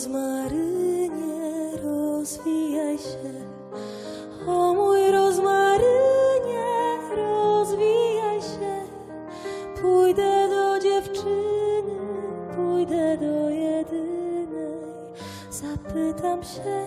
rozmarynie, rozwijaj się. O mój rozmarynie, rozwijaj się. Pójdę do dziewczyny, pójdę do jedynej. Zapytam się,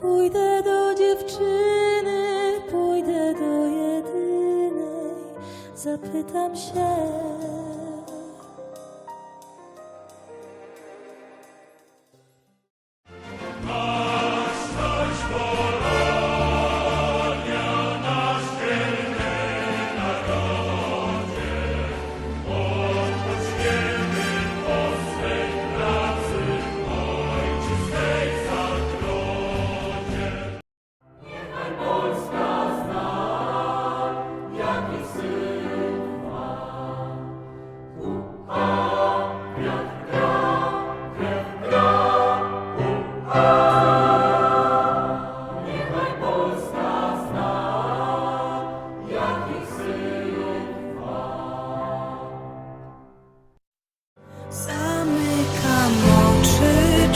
pójdę do dziewczyny, pójdę do jedynej. Zapytam się. Zamykam oczy,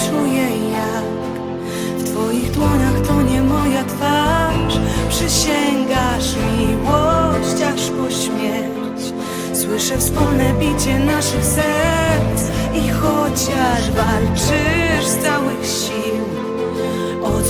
czuję jak w Twoich dłoniach to nie moja twarz. Przysięgasz miłość aż po śmierć. Słyszę wspólne bicie naszych serc i chociaż walczysz z całych